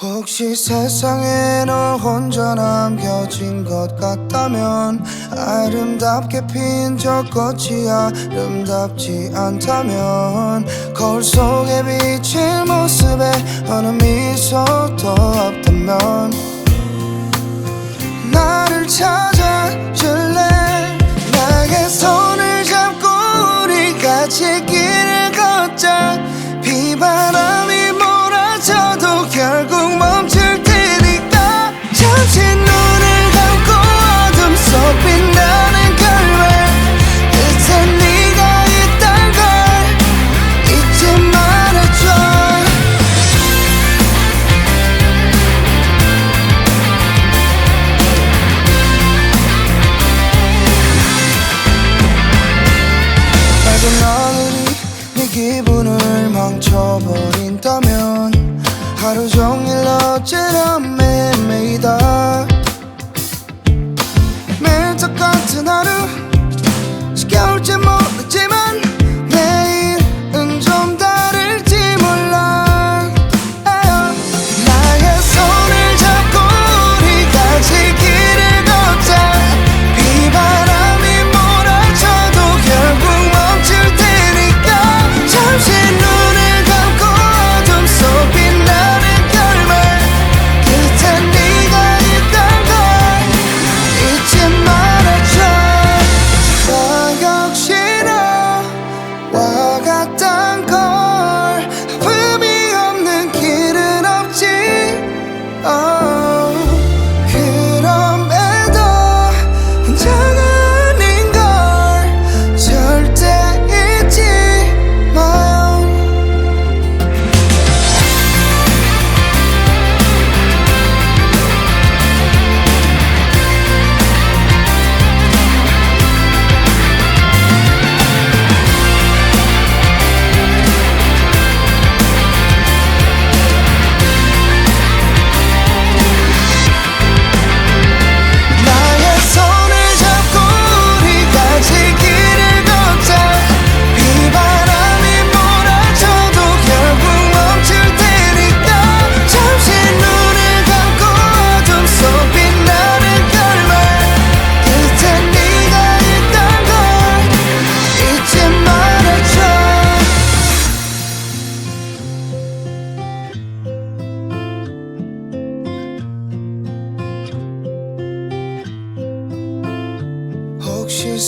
혹시 세상에 너 혼자 남겨진 것 같다면 아름답게 핀 저 꽃이 아름답지 않다면 거울 속에 비친 모습에 어느 미소도 없다면 나를 찾아줄래? 나의 손을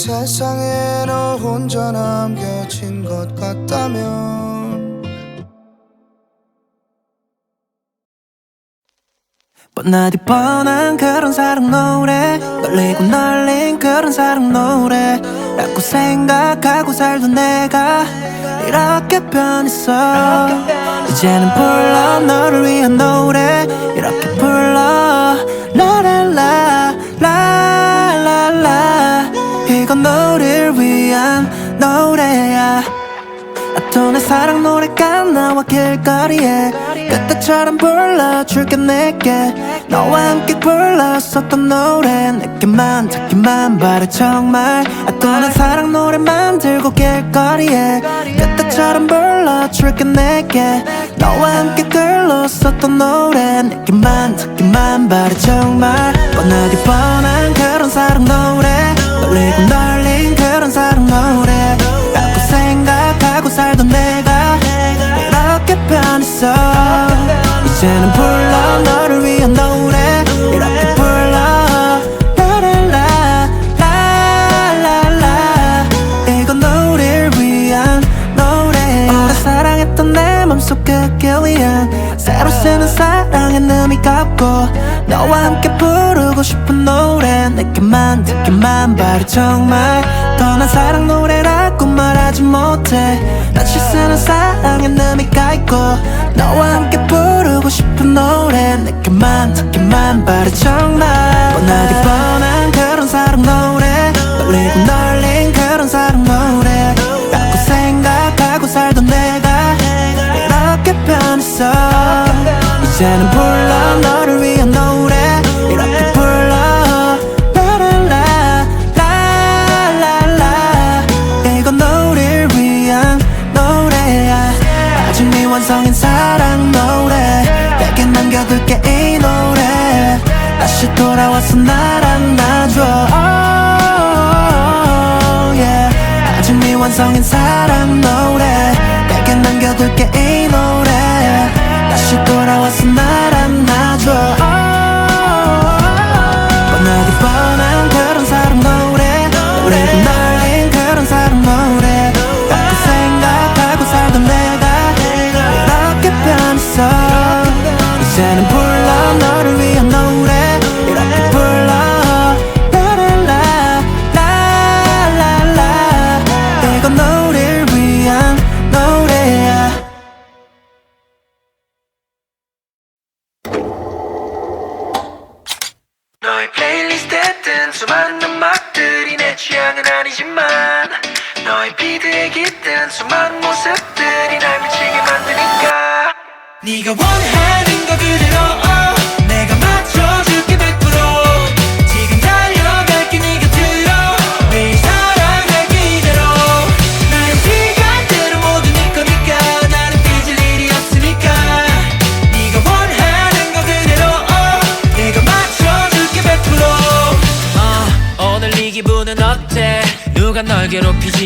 세상에 너 혼자 남겨진 것 같다면. 뻔하디 뻔한 그런 사랑 노래. 널리고 널린 그런 사랑 노래. 라고 생각하고 살던 내가 이렇게 변했어. 이제는 불러 너를 위한 노래. 이렇게 불러. 라라라 위한 노래야. 또내 사랑 노래가 나와 길거리에 그때처럼 불러줄게 내게. 너와 함께 불렀었던 노래 내게만 닿기만 바래. 정말 또난 사랑 노래 만들고 길거리에 그때처럼 불러줄게 내게. 너와 함께 불렀었던 노래 내게만 닿기만 바래. 정말 뻔하디 뻔한 그런 사랑 노래. 널린 그런 사랑 노래. 라고 생각하고 살던 내가 이렇게 변했어. 이제는 불러 너를 위한 노래. 이렇게 불러. 라라라 라라라. 이건 너를 위한 노래. 오래 사랑했던 내 맘속 그길 위한 새로 쓰는 사랑의 의미가 없고 너와 함께 부 르고 싶은 노래 내게만 듣기만 바래 정말 떠난 사랑 노래라고 말하지 못해. 다시 쓰는 사랑의 의미가 있고 너와 함께 부르고 싶은 노래 내게만 듣기만 바래 정말 뻔하디 뻔한 그런 사랑 노래. 널리고 널린 그런 사랑 노래. 라고 생각하고 살던 내가 이렇게 변했어. 이제는 불러 너를 위한 다시 돌아와서 날 안아줘. Oh, yeah. 아직 미완성인 사랑 노래. 내게 남겨둘게 이 노래. 다시 돌아와서 날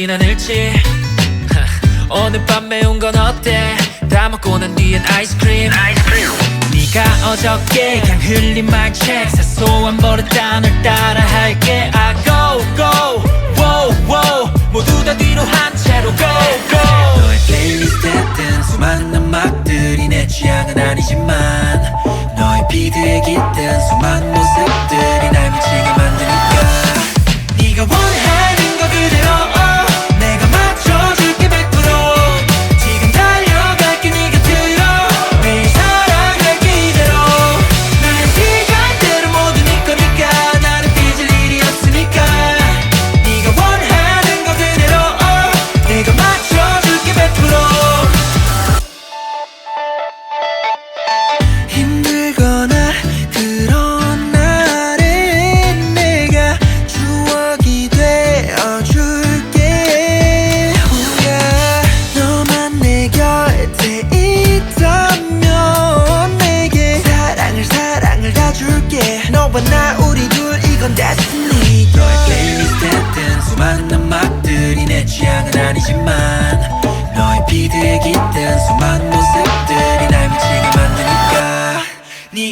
먹진 않을지? 오늘 밤 매운 건 어때? 다 먹고 난 뒤엔 아이스크림, 아이스크림. 네가 어저께 그냥 흘린 말책 사소한 버릇 단을 따라 할게. I 아, go go whoa whoa. 모두 다 뒤로 한 채로 go go. 너의 플레이리스트엔 수많은 음악들이 내 취향은 아니지만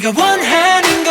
got one hand in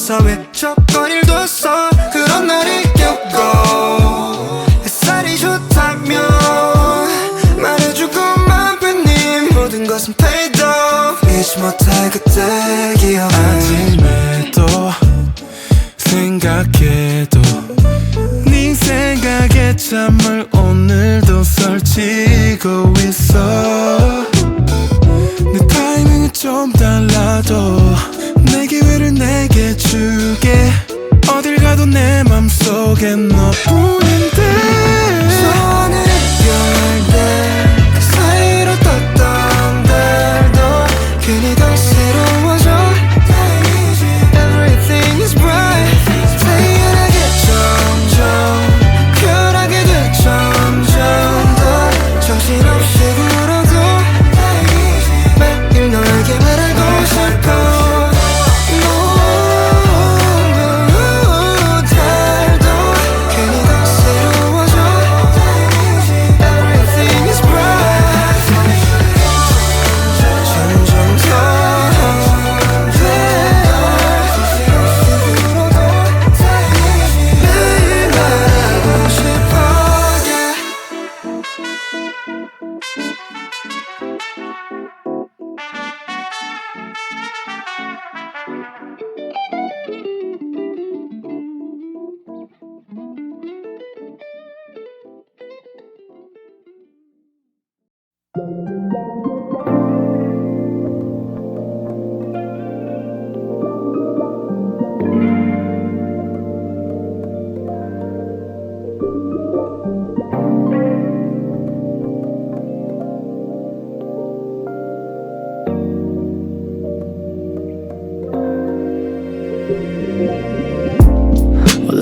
없어. 일도 없어. 그런 날이 겪고. 햇살이 좋다면 말해주고만 팬님. 모든 것은 paid off. 잊지 못할 그때 기억 아침에도 생각해도 네 생각에 잠을 오늘도 설치고 있어. 내 타이밍이 좀 달라도 내게 주게. 어딜 가도 내 맘속에 너뿐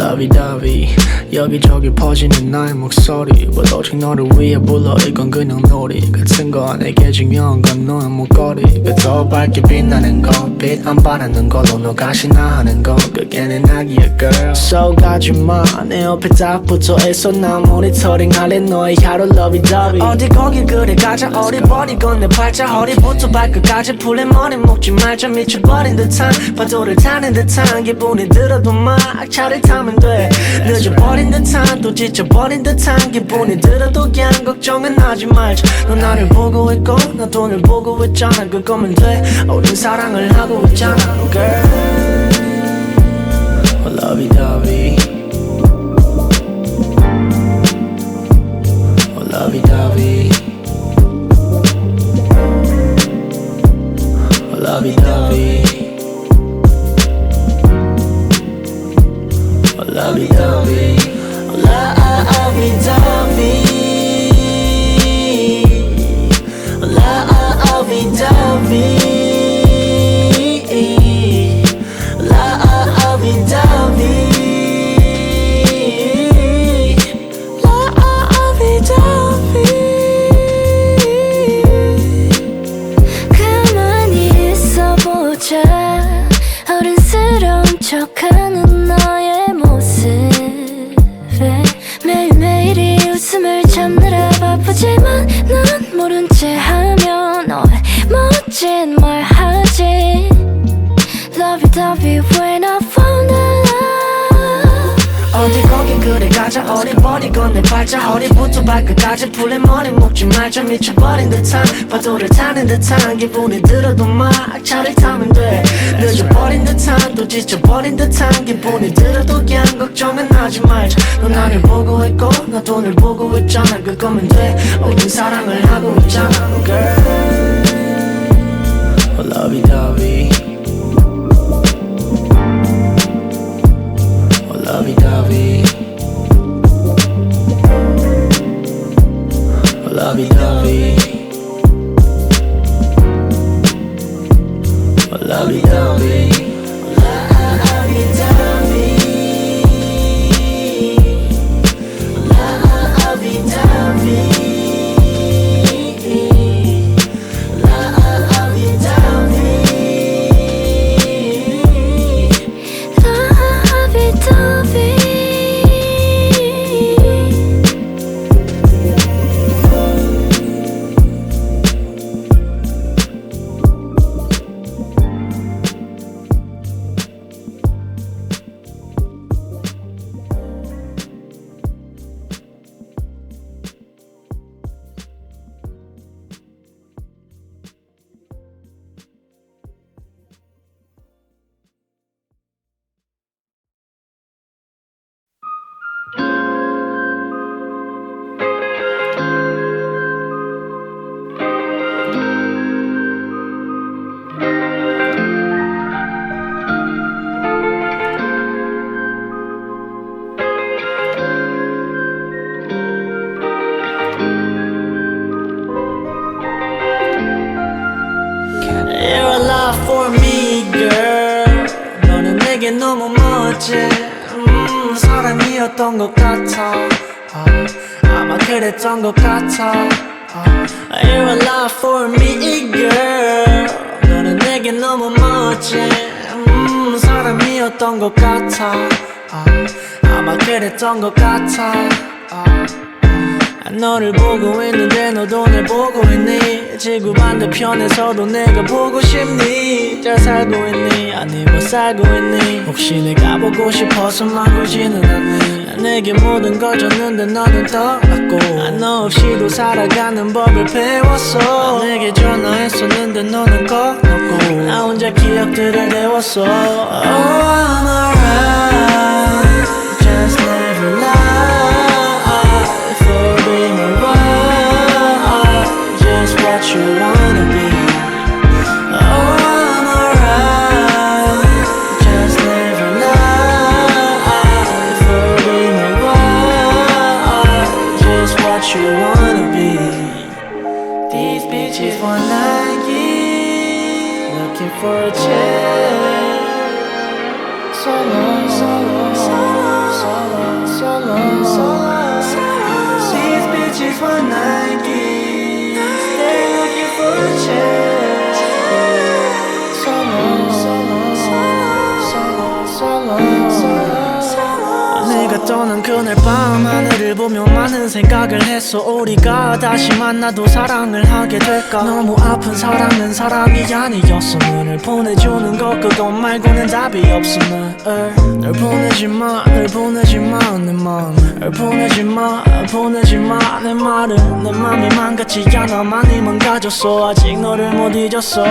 러비더비. 여기저기 퍼지는 나의 목소리. 왜 오직 너를 위해 불러? 이건 그냥 놀이. 같은 거 내게 중요한 건 너의 목걸이. 그더 밝게 빛나는 거빛 안 바라는 걸로 너 가시나 하는 거 그게 내 낙이야 girl. So 가지마. 내 옆에 딱 붙어 있어. 난 모니터링 할래. 너의 하루 러비더비. 어디 거길 그래? 가자. 어리버리건 내 팔자. 허리부터 발끝까지 풀린 머리 묶지 말자. 미쳐버린 듯한 파도를 타는 듯한 기분이 들어도 막 차를 타면 돼. 늦어버린 듯한 또 지쳐버린 듯한 기분이 들어도 그냥 걱정은 하지 말자. 너 나를 보고 있고 나 돈을 보고 있잖아. 그거면 돼. 우린 사랑을 하고 있잖아 girl. Oh, lovey-dovey Oh, lovey-dovey Oh, Tell me, tell me. 팔자 허리부터 발끝까지 풀린 머리 묶지 말자. 미쳐버린 듯한 파도를 타는 듯한 기분이 들어도 막 차를 타면 돼. 늦어버린 듯한 또 지쳐버린 듯한 기분이 들어도 그냥 걱정은 하지 말자. 너 나를 보고 있고 나 돈을 보고 있잖아. 그거면 돼. 우린 사랑을 하고 있잖아 girl. Oh, lovey-dovey Oh, lovey-dovey lovey-dovey lovey-dovey 아, You're a lot for me girl? 너는 내게 너무 멋진 음, 사람이었던 것 같아. 아, 아마 그랬던 것 같아 아, 너를 보고 있는데 너도 날 보고 있니? 지구 반대편에서도 내가 보고 싶니? 잘 살고 있니? 아니 못 살고 있니? 혹시 내가 보고 싶어서 말 걸지는 않니? 난 내게 모든 걸 줬는데 너는 떠났고 너 없이도 살아가는 법을 배웠어. 난 내게 전화했었는데 너는 꺼놓고 나 혼자 기억들을 데웠어. Oh for night. 떠난 그날 밤 하늘을 보며 많은 생각을 했어. 우리가 다시 만나도 사랑을 하게 될까? 너무 아픈 사랑은 사람이 아니었어. 너를 보내주는 것 그것 말고는 답이 없어 널 보내지마 널 보내지마 내 마음을 널 보내지마 보내지마 내 말은 내 맘이 망가지 않아. 많이 망가졌어. 아직 너를 못 잊었어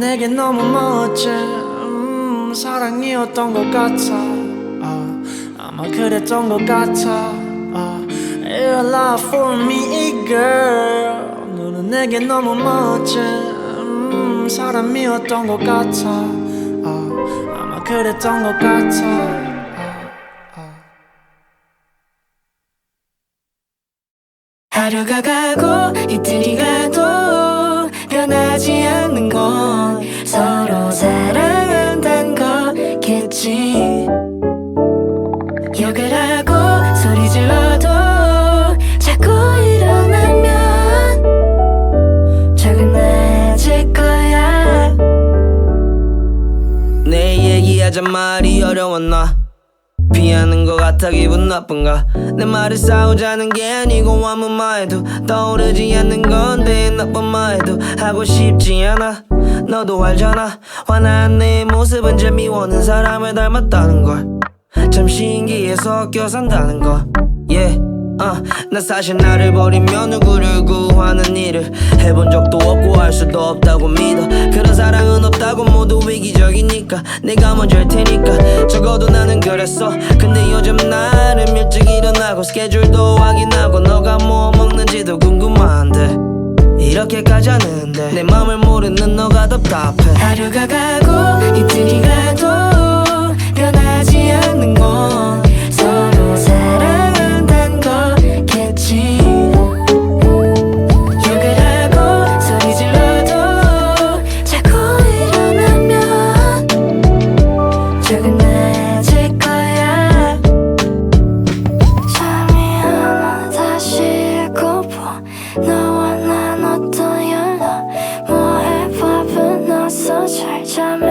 내게 너무 멋진 음, 사랑이었던 것 같아. 아, 아마 그랬던 것 같아. 아, You're lot for me, girl. 너는 내게 너무 멋진 음, 사람이었던 것 같아. 아, 아마 그랬던 것 같아. 아, 아. 하루가 가 얘기하자 말이 어려웠나? 피하는 것 같아 기분 나쁜가? 내 말을 싸우자는 게 아니고 아무 말도 떠오르지 않는 건데 나쁜 말도 하고 싶지 않아. 너도 알잖아. 화난 내 모습은 제 미워하는 사람을 닮았다는 걸 참 신기해서 섞여 산다는 거 yeah. 어, 나 사실 나를 버리면 누구를 구하는 일을 해본 적도 없고 할 수도 없다고 믿어. 그런 사랑은 없다고 모두 위기적이니까 내가 먼저일 테니까. 적어도 나는 그랬어. 근데 요즘 나는 일찍 일어나고 스케줄도 확인하고 너가 뭐 먹는지도 궁금한데. 이렇게까지 하는데 내 맘을 모르는 너가 답답해. 하루가 가고 이틀이 가도 변하지 않는 건 어떤